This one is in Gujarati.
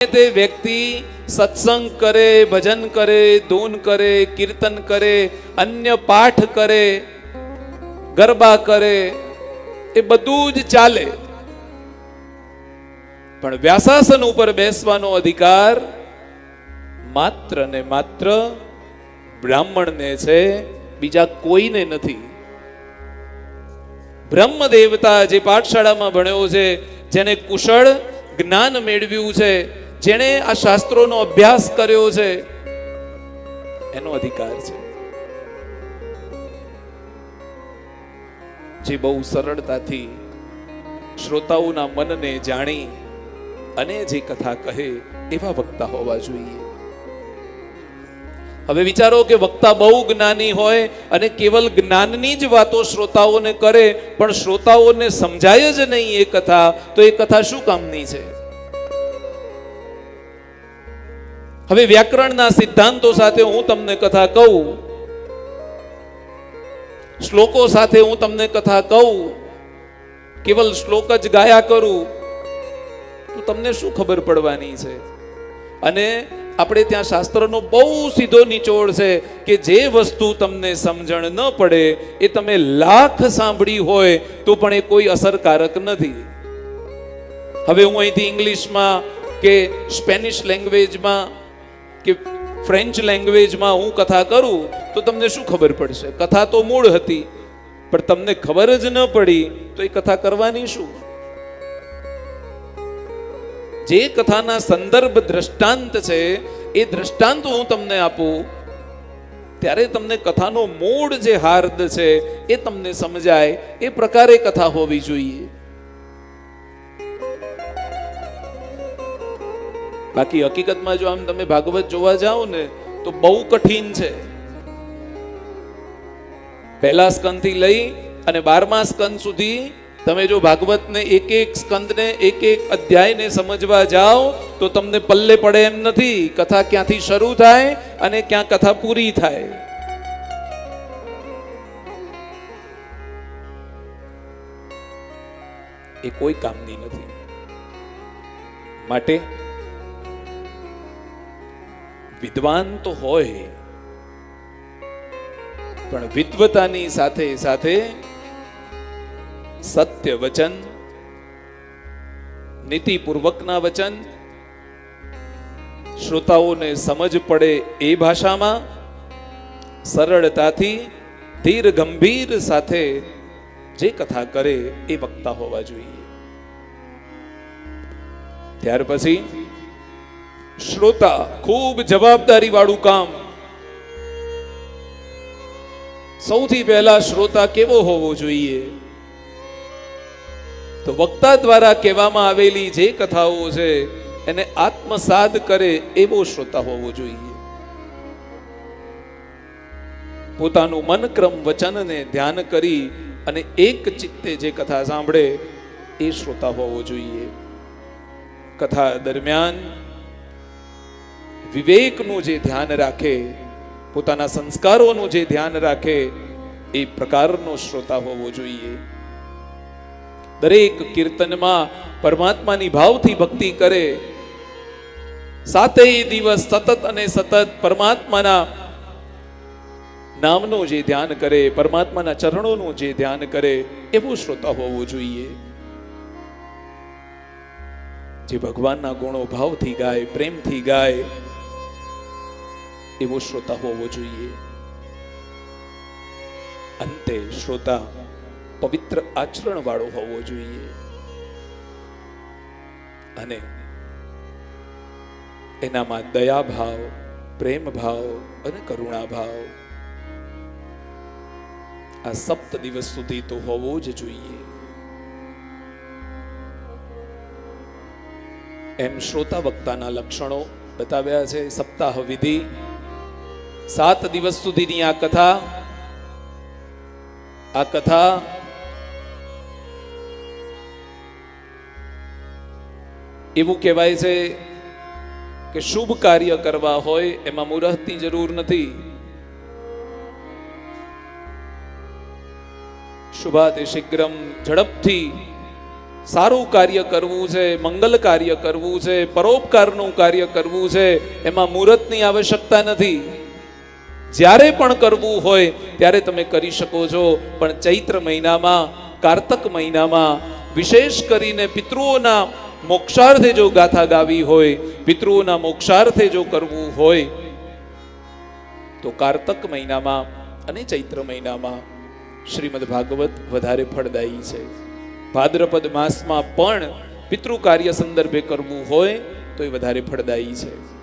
તે વ્યક્તિ સત્સંગ કરે, ભજન કરે, ધૂન કરે, કીર્તન કરે, અન્ય પાઠ કરે, ગરબા કરે, એ બધું જ ચાલે. પણ વ્યાસાસન ઉપર બેસવાનો અધિકાર માત્ર ને માત્ર બ્રાહ્મણને છે, બીજા કોઈને નથી. બ્રહ્મ દેવતા જે પાઠશાળામાં ભણ્યો છે, જેને કુશળ જ્ઞાન મેળવ્યું છે જેણે આ શાસ્ત્રોનો અભ્યાસ કર્યો છે, એનો અધિકાર છે. જે બહુ સરળતાથી શ્રોતાઓના મનને જાણી અને જે કથા કહે એવા વક્તા હોવા જોઈએ. હવે વિચારો કે વક્તા બહુ જ્ઞાની હોય અને કેવલ જ્ઞાનની જ વાતો શ્રોતાઓને કરે, પણ શ્રોતાઓને સમજાય જ નહીં એ કથા, તો એ કથા શું કામની છે? હવે વ્યાકરણના સિદ્ધાંતો સાથે હું તમને કથા કહું. શ્લોકો સાથે હું તમને કથા કહું. કેવલ શ્લોક જ ગાયા કરું. તો તમને શું ખબર પડવાની છે? અને આપણે ત્યાં શાસ્ત્રનો બહુ સીધો નિચોડ છે કે જે વસ્તુ તમને સમજણ ન પડે, એ તમે લાખ સાંભળી હોય તો પણ એ કોઈ અસરકારક નથી. હવે હું અહીંથી ઇંગ્લિશમાં કે સ્પેનિશ લેંગ્વેજમાં કે ફ્રેન્ચ લેંગ્વેજમાં હું કથા કરું, તો તમને શું ખબર પડશે? કથા તો મૂળ હતી, પણ તમને ખબર જ ન પડી, તો એ કથા કરવાની શું? જે કથાના સંદર્ભ દ્રષ્ટાંત છે, એ દ્રષ્ટાંત હું તમને આપું, ત્યારે તમને કથાનો મૂળ જે હાર્દ છે, એ તમને સમજાય, એ પ્રકારે કથા હોવી જોઈએ. બાકી હકીકતમાં જો આમ તમે ભાગવત જોવા જાઓ ને, તો બહુ કઠિન છે. પહેલા સ્કંદથી લઈ અને બારમા સ્કંદ સુધી તમે જો ભાગવતને એક એક સ્કંદને એક એક અધ્યાયને સમજવા જાઓ, તો તમને પલ્લે પડે એમ નથી. કથા ક્યાંથી શરૂ થાય અને ક્યાં કથા પૂરી થાય. એ કોઈ કામની નથી. માટે વિદ્વાન તો હોય, પણ વિદ્વતાની સાથે સાથે સત્ય વચન, નીતિપૂર્વકના વચન, શ્રોતાઓને સમજ પડે એ ભાષામાં, સરળતાથી ધીર ગંભીર સાથે જે કથા કરે એ વક્તા હોવા જોઈએ. ત્યાર પછી શ્રોતા ખૂબ જવાબદારી વાળું કામ સૌથી પહેલા શ્રોતા કેવો હોવો જોઈએ તો વક્તા દ્વારા કહેવામાં આવેલી જે કથાઓ છે એને આત્મસાદ કરે એવો શ્રોતા હોવો જોઈએ પોતાનું મનક્રમ વચનને ધ્યાન કરી અને એક ચિત્તે જે કથા સાંભળે એ શ્રોતા હોવો જોઈએ। કથા દરમિયાન વિવેકનું જે ધ્યાન રાખે, પોતાના સંસ્કારોનું જે ધ્યાન રાખે, એ પ્રકારનો શ્રોતા હોવો જોઈએ. દરેક કીર્તનમાં પરમાત્માની ભાવથી ભક્તિ કરે. સાતેય દિવસ સતત અને સતત પરમાત્માના નામનું જે ધ્યાન કરે, પરમાત્માના ચરણોનું જે ધ્યાન કરે, એવું શ્રોતા હોવું જોઈએ. જે ભગવાનના ગુણો ભાવથી ગાય, પ્રેમથી ગાય એવો શ્રોતા હોવો જોઈએ. અંતે શ્રોતા પવિત્ર આચરણ વાળો હોવો જોઈએ. અને એનામાં દયા ભાવ પ્રેમ ભાવ અને કરુણા ભાવ આ સપ્ત દિવસ સુધી તો હોવો જ જોઈએ. એમ શ્રોતા વક્તાના લક્ષણો બતાવ્યા છે સપ્તાહ વિધિ સાત દિવસ સુધીની આ કથા આ કથા એવું કહેવાય છે કે શુભ કાર્ય કરવા હોય એમાં મુહૂર્તની જરૂર નથી. શુભાતિ શીઘ્રમ ઝડપથી સારું કાર્ય કરવું છે, મંગલ કાર્ય કરવું છે, પરોપકારનું કાર્ય કરવું છે, એમાં મુહૂર્તની આવશ્યકતા નથી. જ્યારે પણ કરવું હોય ત્યારે તમે કરી શકો છો. પણ ચૈત્ર મહિનામાં, કારતક મહિનામાં, વિશેષ કરીને પિતૃઓના મોક્ષાર્થે જો ગાથા ગાવી હોય, પિતૃઓના મોક્ષાર્થે જો કરવું હોય, તો કારતક મહિનામાં અને ચૈત્ર મહિનામાં શ્રીમદ ભાગવત વધારે ફળદાયી છે. ભાદ્રપદ માસમાં પણ પિતૃ કાર્ય સંદર્ભે કરવું હોય, તો એ વધારે ફળદાયી છે.